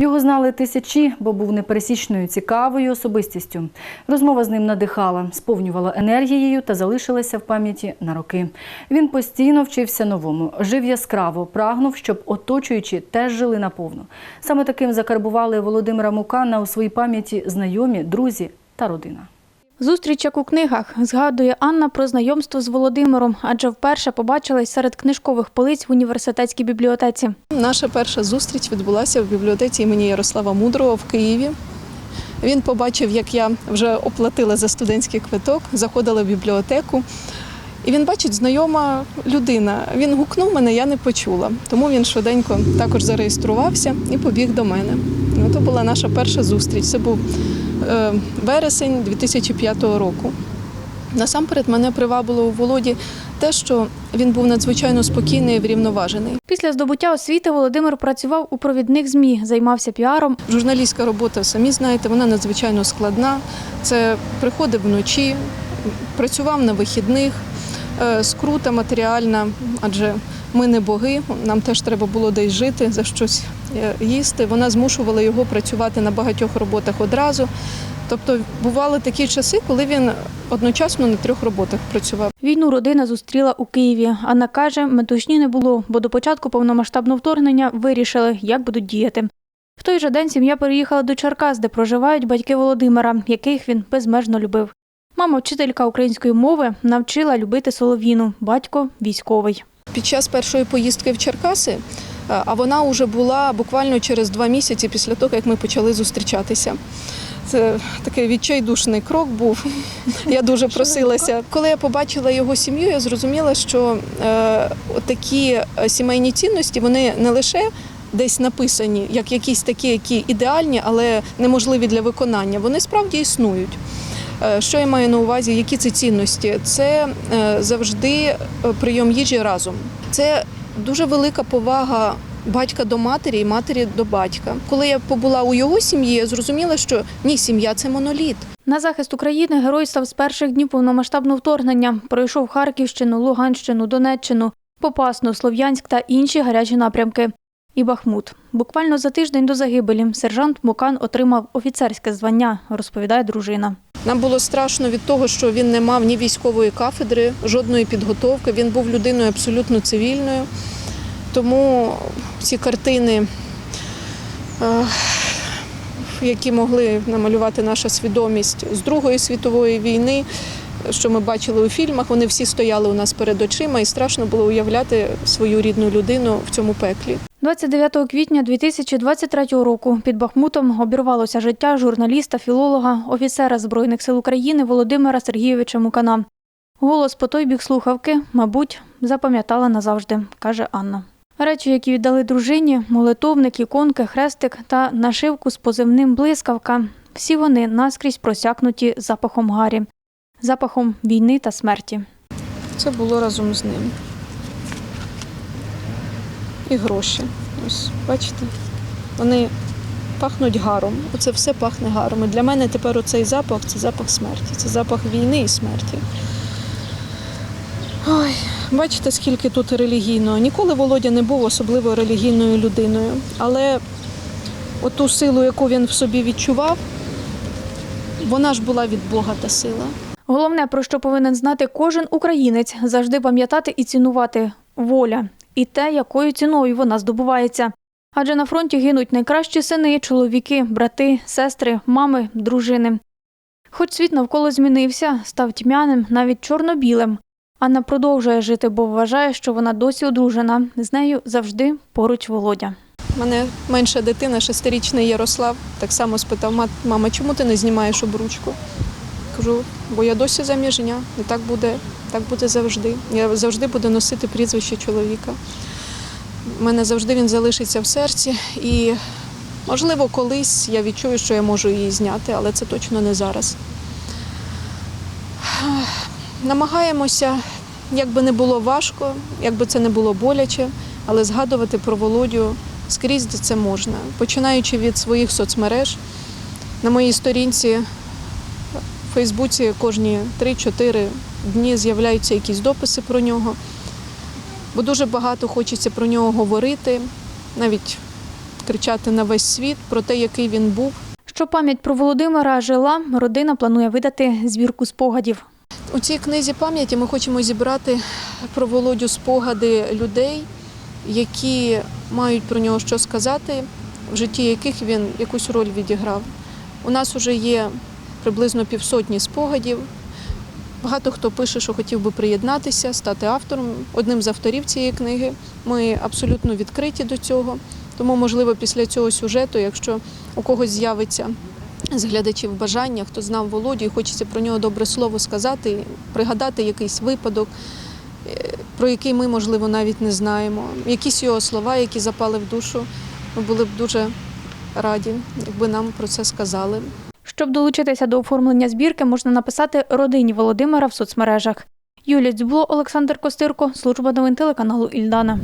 Його знали тисячі, бо був непересічною цікавою особистістю. Розмова з ним надихала, сповнювала енергією та залишилася в пам'яті на роки. Він постійно вчився новому, жив яскраво, прагнув, щоб оточуючі теж жили наповну. Саме таким закарбували Володимира Мукана у своїй пам'яті знайомі, друзі та родина. Зустріч як у книгах згадує Анна про знайомство з Володимиром, адже вперше побачилась серед книжкових полиць в університетській бібліотеці. Наша перша зустріч відбулася в бібліотеці імені Ярослава Мудрого в Києві. Він побачив, як я вже оплатила за студентський квиток, заходила в бібліотеку. І він бачить, знайома людина. Він гукнув мене, я не почула. Тому він швиденько також зареєструвався і побіг до мене. Ну, Це була наша перша зустріч. Це був вересень 2005 року. Насамперед мене привабило у Володі те, що він був надзвичайно спокійний і врівноважений. Після здобуття освіти Володимир працював у провідних ЗМІ, займався піаром. Журналістська робота, самі знаєте, вона надзвичайно складна. Це приходив вночі, працював на вихідних, е, скрута матеріальна, адже ми не боги, нам теж треба було десь жити, за щось е, їсти. Вона змушувала його працювати на багатьох роботах одразу. Тобто бували такі часи, коли він одночасно на трьох роботах працював. Війну родина зустріла у Києві. Анна каже, метушні не було, бо до початку повномасштабного вторгнення вирішили, як будуть діяти. В той же день сім'я переїхала до Черкас, де проживають батьки Володимира, яких він безмежно любив. Мама, вчителька української мови, навчила любити солов'їну, батько військовий. Під час першої поїздки в Черкаси, е, а вона вже була буквально через два місяці після того, як ми почали зустрічатися. Це такий відчайдушний крок був. Я дуже просилася. Коли я побачила його сім'ю, я зрозуміла, що е, такі сімейні цінності вони не лише десь написані, як якісь такі, які ідеальні, але неможливі для виконання. Вони справді існують. Е, Що я маю на увазі? Які це цінності? Це е, завжди е, прийом їжі разом. Це дуже велика повага батька до матері і матері до батька. Коли я побула у його сім'ї, я зрозуміла, що ні, сім'я це моноліт. На захист України герой став з перших днів повномасштабного вторгнення. Пройшов Харківщину, Луганщину, Донеччину, Попасну, Слов'янськ та інші гарячі напрямки. І Бахмут. Буквально за тиждень до загибелі сержант Мукан отримав офіцерське звання, розповідає дружина. Нам було страшно від того, що він не мав ні військової кафедри, жодної підготовки. Він був людиною абсолютно цивільною. Тому ці картини, е, які могли намалювати наша свідомість з Другої світової війни, що ми бачили у фільмах, вони всі стояли у нас перед очима, і страшно було уявляти свою рідну людину в цьому пеклі. 29 квітня 2023 року під Бахмутом обірвалося життя журналіста, філолога, офіцера Збройних сил України Володимира Сергійовича Мукана. Голос по той бік слухавки, мабуть, запам'ятала назавжди, каже Анна. Речі, які віддали дружині, молитовник, іконки, хрестик та нашивку з позивним блискавка. Всі вони наскрізь просякнуті запахом гарі, запахом війни та смерті. Це було разом з ним. І гроші. Ось, бачите, вони пахнуть гаром. Оце все пахне гаром. І для мене тепер оцей запах це запах смерті. Це запах війни і смерті. Ой, бачите, скільки тут релігійного. Ніколи Володя не був особливо релігійною людиною. Але оту силу, яку він в собі відчував, вона ж була від Бога та сила. Головне, про що повинен знати кожен українець, завжди пам'ятати і цінувати воля і те, якою ціною вона здобувається. Адже на фронті гинуть найкращі сини, чоловіки, брати, сестри, мами, дружини. Хоч світ навколо змінився, став тьмяним, навіть чорно-білим. Анна продовжує жити, бо вважає, що вона досі одружена. З нею завжди поруч Володя. У мене менша дитина, шестирічний Ярослав, так само спитав, «Мат- мама, чому ти не знімаєш обручку? Кажу, бо я досі заміжня, і так буде, так буде завжди. Я завжди буду носити прізвище чоловіка. У мене завжди він залишиться в серці. І, можливо, колись я відчую, що я можу її зняти, але це точно не зараз. Намагаємося, як би не було важко, як би це не було боляче, але згадувати про Володю скрізь це можна. Починаючи від своїх соцмереж, на моїй сторінці в Фейсбуці кожні 3-4 дні з'являються якісь дописи про нього. Бо дуже багато хочеться про нього говорити, навіть кричати на весь світ про те, який він був. Щоб пам'ять про Володимира жила, родина планує видати збірку спогадів. У цій книзі пам'яті ми хочемо зібрати про Володю спогади людей, які мають про нього що сказати, в житті яких він якусь роль відіграв. У нас вже є приблизно півсотні спогадів. Багато хто пише, що хотів би приєднатися, стати автором, одним з авторів цієї книги. Ми абсолютно відкриті до цього. Тому, можливо, після цього сюжету, якщо у когось з'явиться з глядачів бажання, хто знав Володю і хочеться про нього добре слово сказати, пригадати якийсь випадок, е, про який ми, можливо, навіть не знаємо. Якісь його слова, які запали в душу, ми були б дуже раді, якби нам про це сказали. Щоб долучитися до оформлення збірки, можна написати родині Володимира в соцмережах. Юлія Дзюбло, Олександр Костирко, служба новин телеканалу Ільдана.